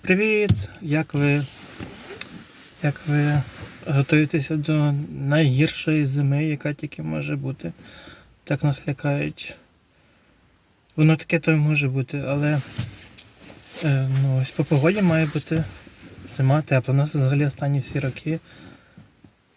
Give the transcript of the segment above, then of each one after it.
Привіт! Як ви? Як ви готуєтеся до найгіршої зими, яка тільки може бути? Так нас лякають. Воно таке то й може бути, але е, ну, ось по погоді має бути зима тепла. У нас взагалі останні всі роки.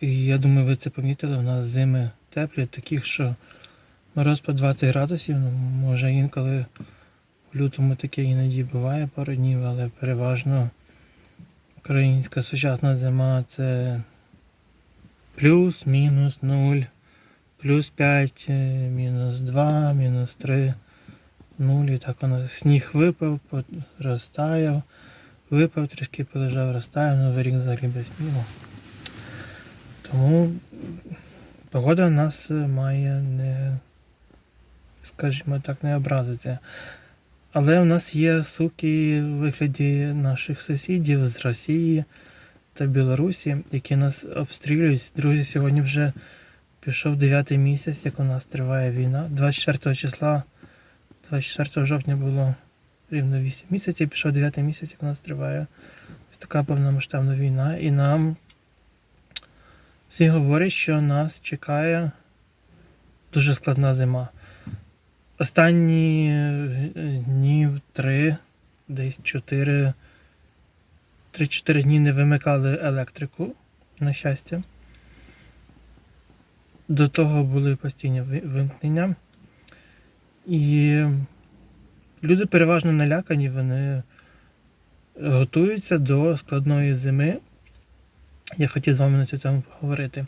І я думаю, ви це помітили, у нас зими теплі, таких, що мороз по 20 градусів, ну, може інколи лютому таке іноді буває пару днів, але переважно українська сучасна зима це плюс, мінус 0, плюс 5, е, мінус 2, мінус 3, 0. І так воно сніг випав, розтаяв, випав, трішки полежав, розтаяв, новий рік взагалі без снігу. Тому погода нас е, має не, скажімо так, не образити. Але у нас є суки в вигляді наших сусідів з Росії та Білорусі, які нас обстрілюють. Друзі, сьогодні вже пішов 9 місяць, як у нас триває війна. 24 числа, 24 жовтня було рівно 8 місяців, пішов 9 місяць, як у нас триває ось така повномасштабна війна. І нам всі говорять, що нас чекає дуже складна зима. Останні е, днів три, десь чотири, три-чотири дні не вимикали електрику, на щастя. До того були постійні вимкнення. І люди переважно налякані, вони готуються до складної зими. Я хотів з вами на цю тему поговорити.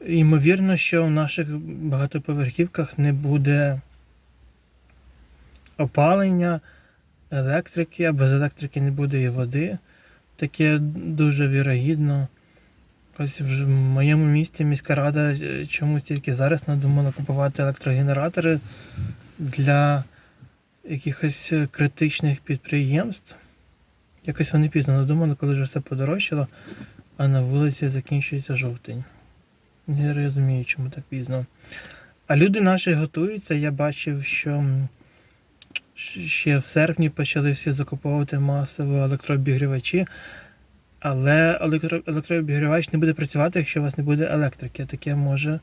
Ймовірно, що в наших багатоповерхівках не буде опалення, електрики, а без електрики не буде і води. Таке дуже вірогідно. Ось в моєму місті міська рада е, чомусь тільки зараз надумала купувати електрогенератори для якихось е, критичних підприємств. Якось вони пізно надумали, коли вже все подорожчало, а на вулиці закінчується жовтень. Не розумію, чому так пізно. А люди наші готуються. Я бачив, що ще в серпні почали всі закуповувати масово електрообігрівачі, але електро- електрообігрівач не буде працювати, якщо у вас не буде електрики. Таке може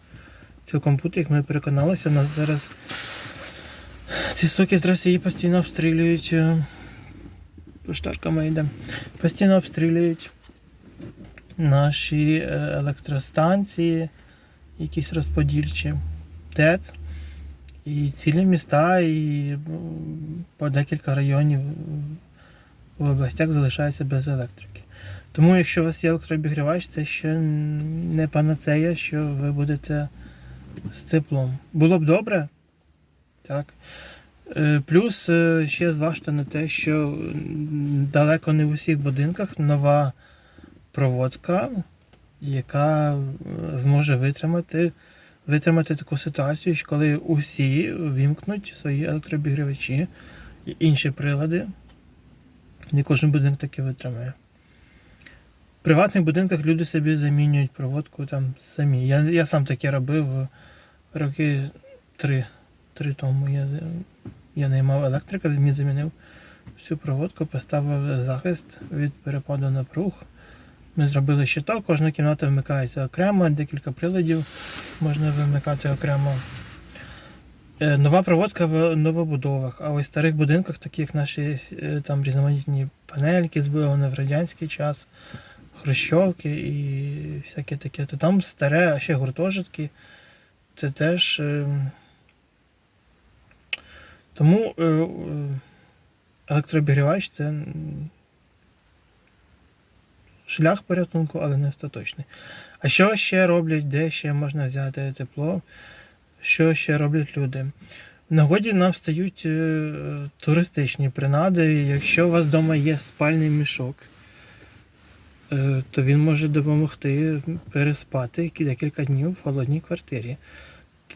цілком бути, як ми переконалися. Нас зараз ці соки з Росії постійно обстрілюють. е, Поштарками йде. Постійно обстрілюють наші е, електростанції, якісь розподільчі, ТЕЦ. І цілі міста, і по декілька районів в областях залишаються без електрики. Тому, якщо у вас є електрообігрівач, це ще не панацея, що ви будете з теплом. Було б добре. Так. Е, Плюс е, ще зважте на те, що далеко не в усіх будинках нова проводка, яка е, зможе витримати, витримати таку ситуацію, що коли усі вімкнуть свої електрообігрівачі і інші прилади, не кожен будинок таки витримає. В приватних будинках люди собі замінюють проводку там самі. Я, я сам таке робив роки три, три тому. Я, я наймав електрика, він мені замінив всю проводку, поставив захист від перепаду напруг. Ми зробили щиток, кожна кімната вмикається окремо, декілька приладів можна вимикати окремо. Е, Нова проводка в новобудовах, а ось в старих будинках, таких наші е, там різноманітні панельки збудовані в радянський час, хрущовки і всяке таке, то там старе, а ще гуртожитки. Це теж. е, Тому електрообігрівач це шлях порятунку, але не остаточний. А що ще роблять, де ще можна взяти тепло? Що ще роблять люди? В нагоді нам стають е, туристичні принади. Якщо у вас вдома є спальний мішок, е, то він може допомогти переспати декілька днів в холодній квартирі.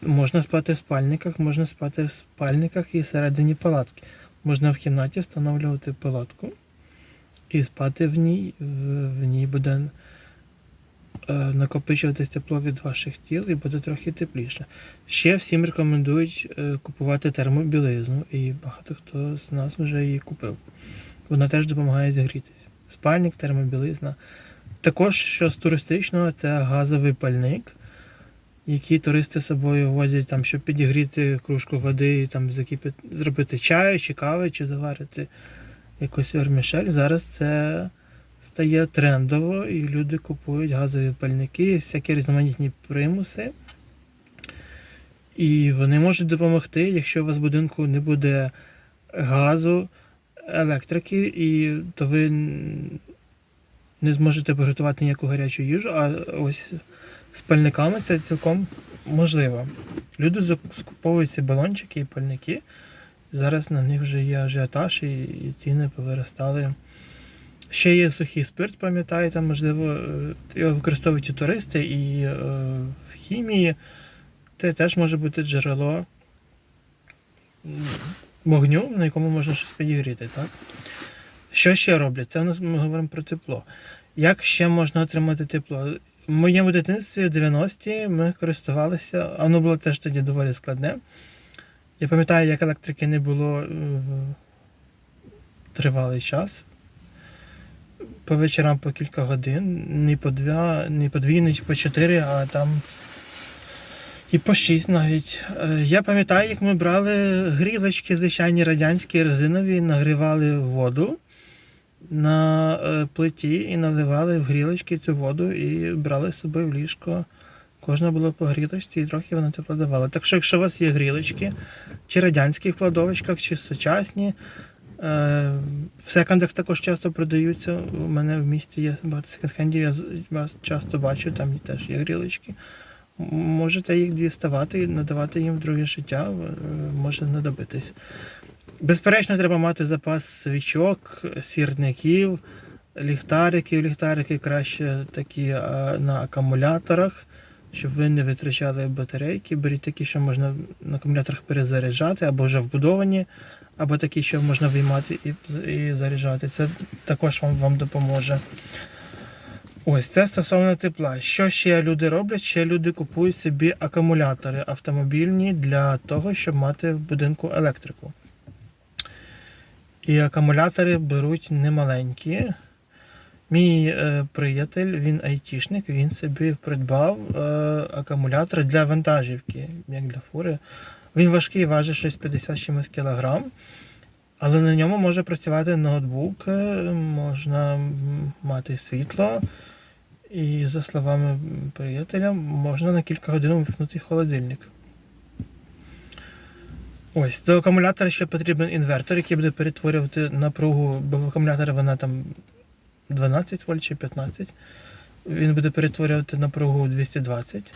Можна спати в спальниках, можна спати в спальниках і всередині палатки. Можна в кімнаті встановлювати палатку і спати в ній. В, в ній буде е, накопичуватись тепло від ваших тіл і буде трохи тепліше. Ще всім рекомендують е, купувати термобілизну, і багато хто з нас вже її купив. Вона теж допомагає зігрітися. Спальник, термобілизна. Також, що з туристичного, це газовий пальник, який туристи з собою возять, там, щоб підігріти кружку води, там, закипя- зробити чаю, чи кави, чи заварити якусь вермішель. Зараз це стає трендово, і люди купують газові пальники, всякі різноманітні примуси. І вони можуть допомогти, якщо у вас в будинку не буде газу, електрики, і то ви не зможете приготувати ніяку гарячу їжу, а ось з пальниками це цілком можливо. Люди зак- скуповують ці балончики і пальники. Зараз на них вже є ажіотаж і, ціни повиростали. Ще є сухий спирт, пам'ятаєте, можливо, е, його використовують і туристи, і е, в хімії. Це теж може бути джерело вогню, на якому можна щось підігріти. Так? Що ще роблять? Це у нас ми говоримо про тепло. Як ще можна отримати тепло? В моєму дитинстві в 90-ті ми користувалися, воно було теж тоді доволі складне. Я пам'ятаю, як електрики не було е, в тривалий час. По вечорам по кілька годин, не по два, не по дві, не по чотири, а там і по шість навіть. Е, Я пам'ятаю, як ми брали грілочки, звичайні радянські резинові, нагрівали воду на е, плиті і наливали в грілочки цю воду і брали з собою в ліжко. Кожна була по грілочці і трохи вона тепло давала. Так що, якщо у вас є грілочки, чи радянські в кладовочках, чи сучасні, е, в секондах також часто продаються. У мене в місті є багато секонд-хендів, я вас часто бачу, там теж є грілочки. Можете їх діставати і надавати їм друге життя, е, може знадобитись. Безперечно, треба мати запас свічок, сірників, ліхтариків. Ліхтарики краще такі е, на акумуляторах, щоб ви не витрачали батарейки. Беріть такі, що можна на акумуляторах перезаряджати, або вже вбудовані, або такі, що можна виймати і, і заряджати. Це також вам, вам допоможе. Ось це стосовно тепла. Що ще люди роблять? Ще люди купують собі акумулятори автомобільні для того, щоб мати в будинку електрику. І акумулятори беруть немаленькі. Мій е, приятель, він айтішник, він собі придбав е, акумулятор для вантажівки, як для фури. Він важкий, важить щось 50 чимось кілограм, але на ньому може працювати ноутбук, е, можна мати світло. І за словами приятеля, можна на кілька годин вимкнути холодильник. Ось, до акумулятора ще потрібен інвертор, який буде перетворювати напругу, бо в акумуляторі вона там 12 вольт чи 15. Він буде перетворювати напругу 220.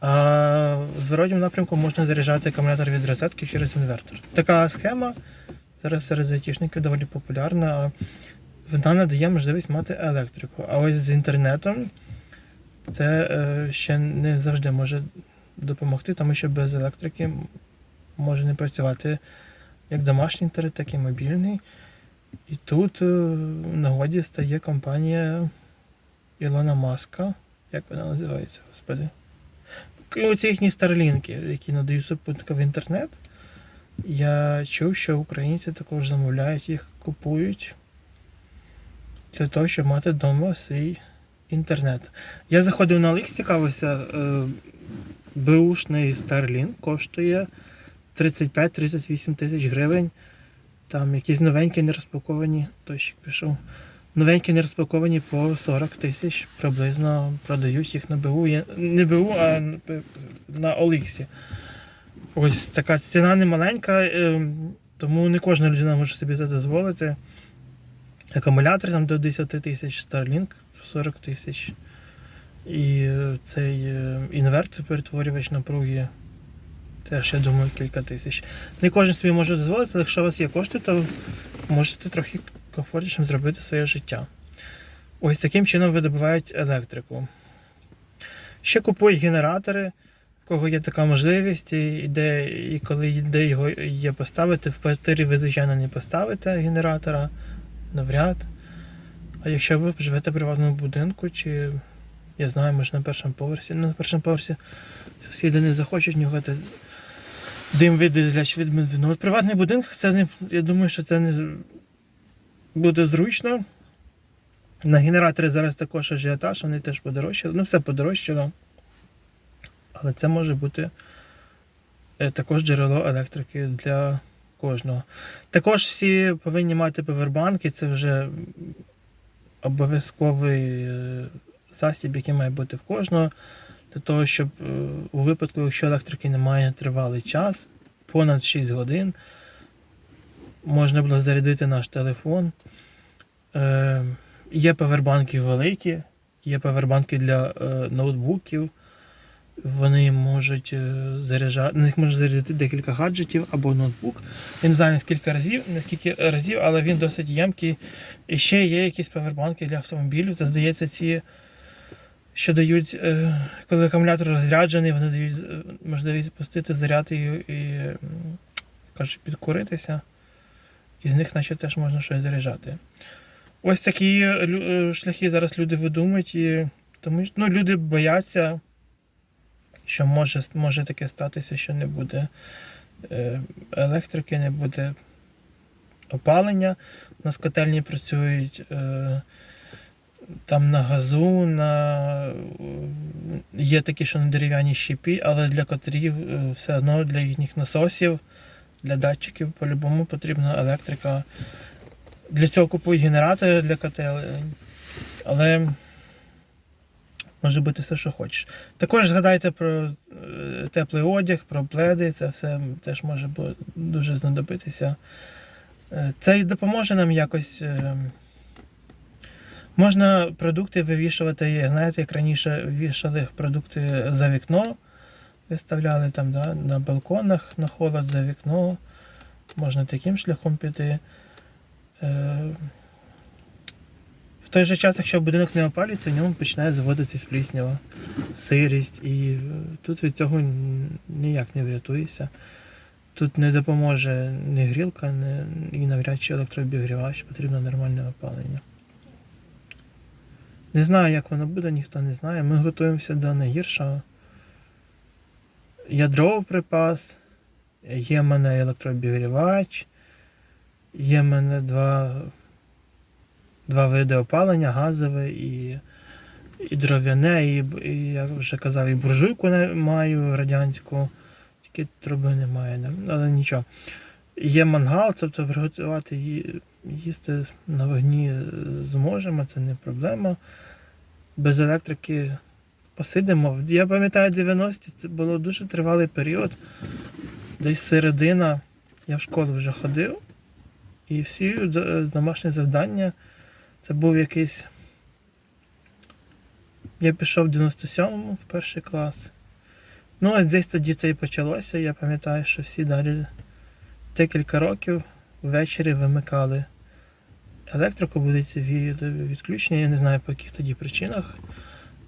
А в зворотньому напрямку можна заряджати акумулятор від розетки через інвертор. Така схема зараз серед айтішників доволі популярна. Вона надає можливість мати електрику. А ось з інтернетом це е, ще не завжди може допомогти, тому що без електрики може не працювати як домашній інтернет, так і мобільний. І тут е, в нагоді стає компанія Ілона Маска. Як вона називається, господи? Оці їхні старлінки, які надають супутниковий інтернет. Я чув, що українці також замовляють їх, купують для того, щоб мати вдома свій інтернет. Я заходив на Олікс, цікавився, е, беушний Starlink коштує 35-38 тисяч гривень. Там якісь новенькі не розпаковані, дощик пішов. Новенькі не розпаковані по 40 тисяч приблизно продають їх на БУ. Не БУ, а на Оліксі. Ось така ціна не маленька, е, тому не кожна людина може собі це дозволити. Акумулятор там до 10 тисяч, Starlink 40 тисяч. І е, цей е, інвертор перетворювач напруги теж, я думаю, кілька тисяч. Не кожен собі може дозволити, але якщо у вас є кошти, то можете трохи комфортнішим зробити своє життя. Ось таким чином видобувають електрику. Ще купують генератори, в кого є така можливість, і де, і коли де його є поставити, в квартирі ви, звичайно, не поставите генератора навряд. А якщо ви живете в приватному будинку чи Я знаю, може на першому поверсі. Ну, на першому поверсі сусіди не захочуть нюхати дим виділяч від бензину. В приватних будинках це не. Я думаю, що це не буде зручно. На генератори зараз також ажіотаж, вони теж подорожчали. Ну, все подорожчало. Але це може бути е, також джерело електрики для кожного. Також всі повинні мати повербанки, це вже обов'язковий е, засіб, який має бути в кожного, для того, щоб е, у випадку, якщо електрики немає тривалий час, понад 6 годин, можна було зарядити наш телефон. Е, Є павербанки великі, є павербанки для е, ноутбуків. Вони можуть е, заряджати, на них можна зарядити декілька гаджетів або ноутбук. Я не знаю разів, наскільки разів, але він досить ємкий. І ще є якісь павербанки для автомобілів. Це здається, ці, що дають, е, коли акумулятор розряджений, вони дають е, можливість пустити заряд і, і кажуть, підкуритися. І з них наче теж можна щось заряджати. Ось такі е, шляхи зараз люди видумують, і тому ну, люди бояться, що може, може таке статися, що не буде електрики, не буде опалення. У нас котельні працюють там на газу, на, є такі, що на дерев'яній щепі, але для котрів е, все одно для їхніх насосів, для датчиків по-любому потрібна електрика. Для цього купують генератори для котелень. Але може бути все, що хочеш. Також згадайте про е, теплий одяг, про пледи, це все теж може дуже знадобитися. Е, Це допоможе нам якось. Можна продукти вивішувати, знаєте, як раніше вішали продукти за вікно, виставляли там да, на балконах на холод за вікно. Можна таким шляхом піти. Е, В той же час, якщо будинок не опалюється, в ньому починає заводитись пліснява, сирість, і е, тут від цього ніяк не врятуєшся. Тут не допоможе ні грілка, ні, і навряд чи електрообігрівач, потрібно нормальне опалення. Не знаю, як воно буде, ніхто не знає. Ми готуємося до найгіршого. Ядро в припас, є в мене електрообігрівач. Є в мене два, два види опалення, газове і, і дров'яне, і, і я вже казав, і буржуйку не маю радянську, тільки труби немає, але нічого. Є мангал, тобто приготувати ї- їсти на вогні зможемо, це не проблема. Без електрики посидимо. Я пам'ятаю 90-ті, це було дуже тривалий період. Десь середина. Я в школу вже ходив. І всі домашні завдання. Це був якийсь. Я пішов в 97-му в перший клас. Ну, ось десь тоді це і почалося. Я пам'ятаю, що всі далі декілька років ввечері вимикали електрику, ці відключення, я не знаю по яких тоді причинах.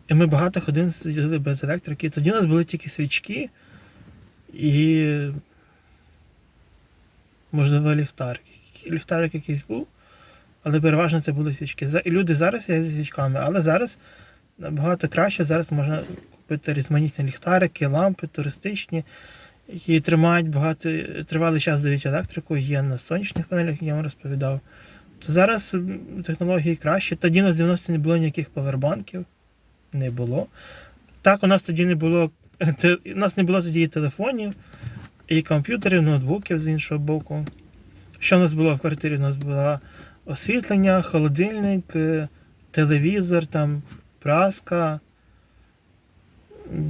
І ми багато годин сиділи без електрики. Тоді у нас були тільки свічки і можливо, ліхтарик. Ліхтарик якийсь був, але переважно це були свічки. І люди зараз є зі свічками, але зараз набагато краще. Зараз можна купити різноманітні ліхтарики, лампи туристичні, які тримають багато, тривалий час дають електрику, є на сонячних панелях, як я вам розповідав. То зараз технології кращі. Тоді на 90 не було ніяких павербанків. Не було. Так, у нас тоді не було. У нас не було тоді і телефонів, і комп'ютерів, ноутбуків з іншого боку. Що в нас було в квартирі? У нас було освітлення, холодильник, е, телевізор, там, праска,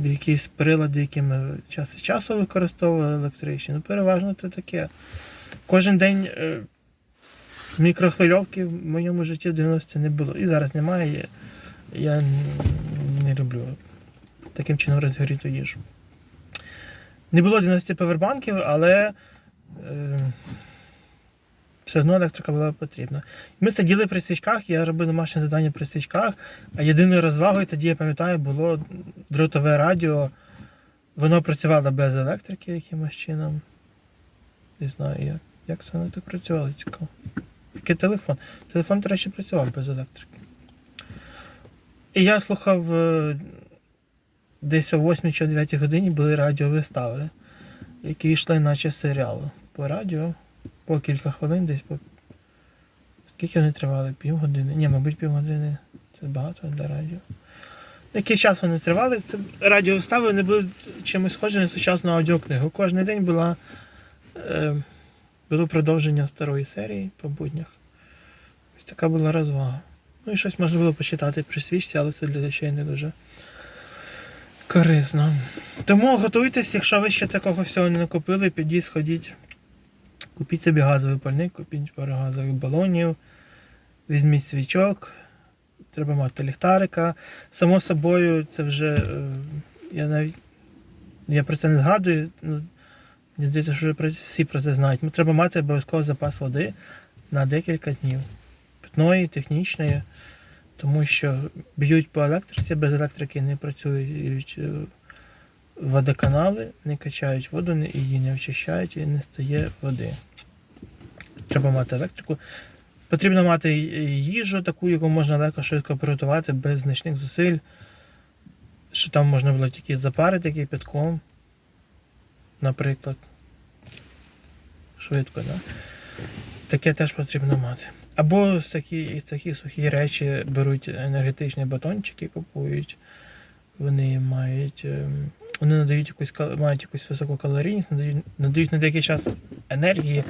якісь прилади, які ми час від часу використовували електричні. Ну, переважно це таке. Кожен день е, мікрохвильовки в моєму житті в 90-ті не було. І зараз немає. Я не люблю таким чином розгоріту їжу. Не було 90 павербанків, але е, все одно електрика була потрібна. Ми сиділи при свічках, я робив домашнє завдання при свічках, а єдиною розвагою тоді, я пам'ятаю, було дротове радіо. Воно працювало без електрики якимось чином. Не знаю, як, як це воно так працювало, цікаво. Який телефон? Телефон, до речі, працював без електрики. І я слухав е, десь о 8 чи 9 годині були радіовистави, які йшли наче серіали по радіо по кілька хвилин, десь по. Скільки вони тривали? Півгодини? Ні, мабуть, півгодини. Це багато для радіо. Який час вони тривали? Це радіовистави вони були чимось схожі на сучасну аудіокнигу. Кожен день була, е, було продовження старої серії по буднях. Ось така була розвага. Ну і щось можна було почитати при свічці, але це для дітей не дуже корисно. Тому готуйтесь, якщо ви ще такого всього не накупили, підіть, сходіть. Купіть собі газовий пальник, купіть пару газових балонів, візьміть свічок, треба мати ліхтарика. Само собою, це вже. е, Я навіть я про це не згадую. Мені здається, що вже всі про це знають. Ми треба мати обов'язково запас води на декілька днів. Питної, технічної, тому що б'ють по електриці, без електрики не працюють е, водоканали, не качають воду, її не очищають і не стає води. Треба мати електрику. Потрібно мати їжу, таку, яку можна легко швидко приготувати без значних зусиль. Що там можна було тільки запарити кипятком, наприклад. Швидко, да? Таке теж потрібно мати. Або з такі, такі сухі речі беруть енергетичні батончики, купують. Вони мають. ем, Вони надають якусь мають якусь високу калорійність, надають, надають на деякий час енергії,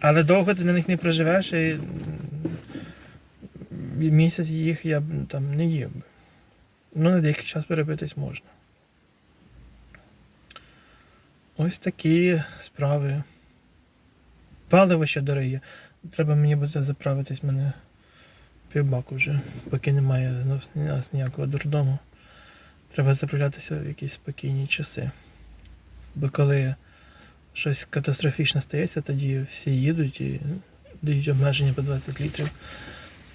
але довго ти на них не проживеш і місяць їх я б там не їв би. Ну, на деякий час перебитись можна. Ось такі справи. Паливо ще дороге. Треба мені буде заправитись мене півбаку вже, поки немає знов нас ніякого дурдому. Треба заправлятися в якісь спокійні часи. Бо коли щось катастрофічне стається, тоді всі їдуть і дають обмеження по 20 літрів.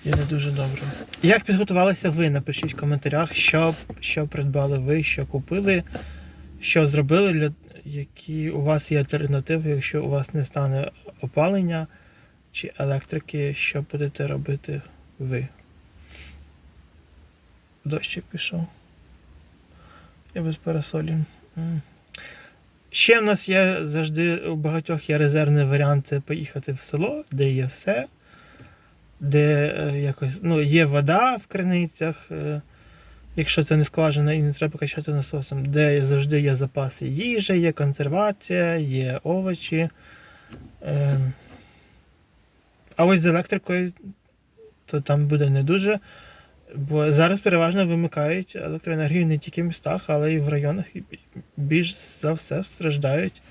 І не дуже добре. Як підготувалися ви? Напишіть в коментарях, що, що придбали ви, що купили, що зробили, для які у вас є альтернативи, якщо у вас не стане опалення чи електрики, що будете робити ви. Дощик пішов. Я без парасолі. Ще в нас є завжди у багатьох є резервний варіант поїхати в село, де є все, де е, якось ну, є вода в криницях, е, якщо це не скважина і не треба качати насосом, де завжди є запаси їжі, є консервація, є овочі. Е, а ось з електрикою, то там буде не дуже. Бо зараз переважно вимикають електроенергію не тільки в містах, але й в районах. Більш за все страждають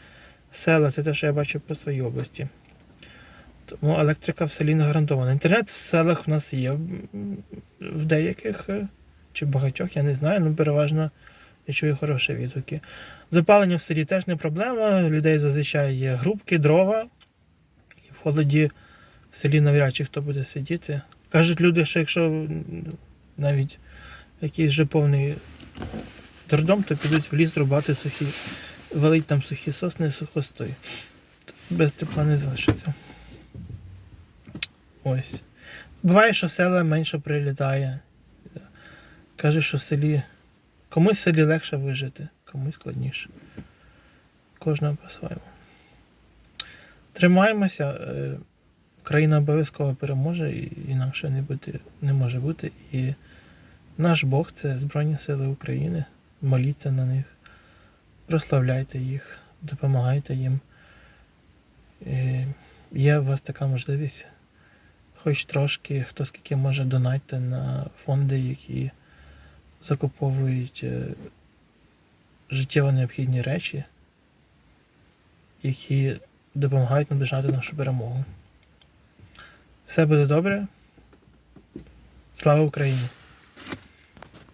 села. Це те, що я бачу по своїй області. Тому електрика в селі не гарантована. Інтернет в селах в нас є в деяких е, чи багатьох, я не знаю, ну переважно я чую хороші відгуки. Запалення в селі теж не проблема. Людей зазвичай є грубки, дрова. І в холоді в селі навряд чи хто буде сидіти. Кажуть люди, що якщо навіть якийсь вже повний дурдом, то підуть в ліс рубати сухі, валить там сухі сосни, сухостой. Без тепла не залишиться. Ось. Буває, що села менше прилітає. Каже, що в селі. Комусь в селі легше вижити, комусь складніше. Кожного по-своєму. Тримаємося. е, Країна обов'язково переможе, інакше не, бути, не може бути. І наш Бог це Збройні Сили України. Моліться на них, прославляйте їх, допомагайте їм. І є у вас така можливість, хоч трошки, хто скільки може донайте на фонди, які закуповують е, життєво необхідні речі, які допомагають наближати нашу перемогу. Все буде добре. Слава Україні!